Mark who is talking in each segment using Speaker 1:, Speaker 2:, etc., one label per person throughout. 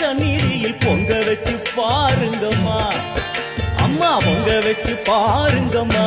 Speaker 1: சந்நிதியில் பொங்க வச்சு பாருங்கம்மா. அம்மா பொங்க வச்சு பாருங்கம்மா.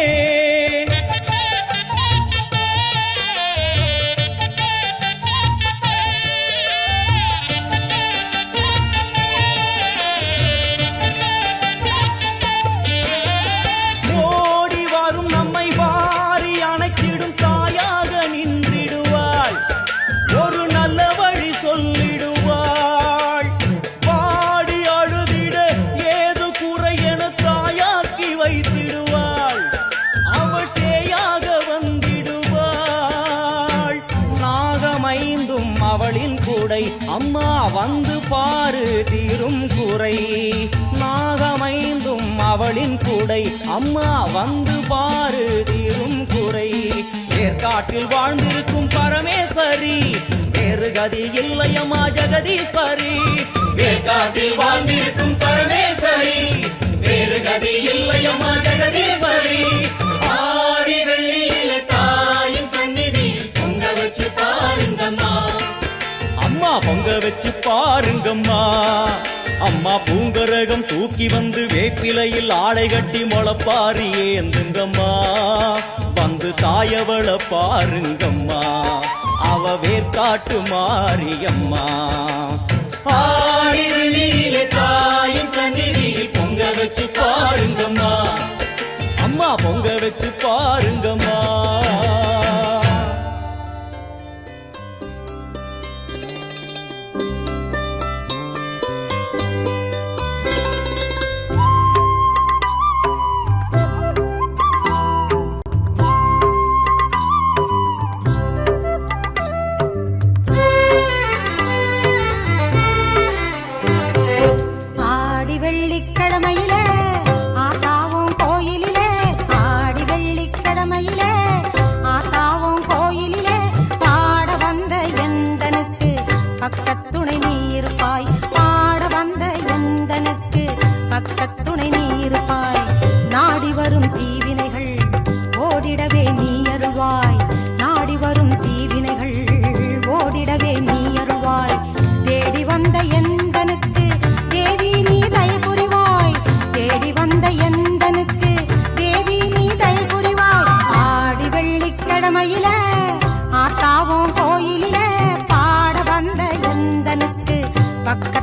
Speaker 1: தீரும் நாகமைந்தும் அவளின் கூடை. அம்மா வந்து பாரு தீரும் குறை. ஏற்காட்டில் வாழ்ந்திருக்கும் பரமேஸ்வரி. வேறு கதி இல்லையம்மா ஜெகதீஸ்வரி.
Speaker 2: ஏற்காட்டில் வாழ்ந்திருக்கும் பரமேஸ்வரி. வேறு கதி இல்லையம்மா ஜெகதீஸ்வரி. ஆடி வெள்ளியில தாயின் சந்நிதியில் பொங்க வச்சு பாருங்கம்மா.
Speaker 1: அம்மா பொங்க வச்சு பாரு அம்மா தூக்கி வந்து வேப்பிலையில் ஆடை கட்டி முளப்பாரி ஏந்துங்கம்மா. வந்து தாயவள பாருங்கம்மா. அவ வேர்க்காட்டு மாரியம்மா.
Speaker 2: ஆடி வெள்ளியில
Speaker 3: பக்கத்துணை நீ இருப்பாய் நாடி வரும் தீவினைகள் ஓடிடவே நீ அருள்வாய். நாடி வரும் தீவினைகள் ஓடிடவே நீ அருள்வாய். தேடி வந்த எந்தனுக்கு தேவி நீ தயை புரிவாய். தேடி வந்த எந்தனுக்கு தேவி நீ தயை புரிவாய். ஆடி வெள்ளிக்கிழமையில ஆத்தாவும் கோயிலில பாட வந்த எந்தனுக்கு பக்க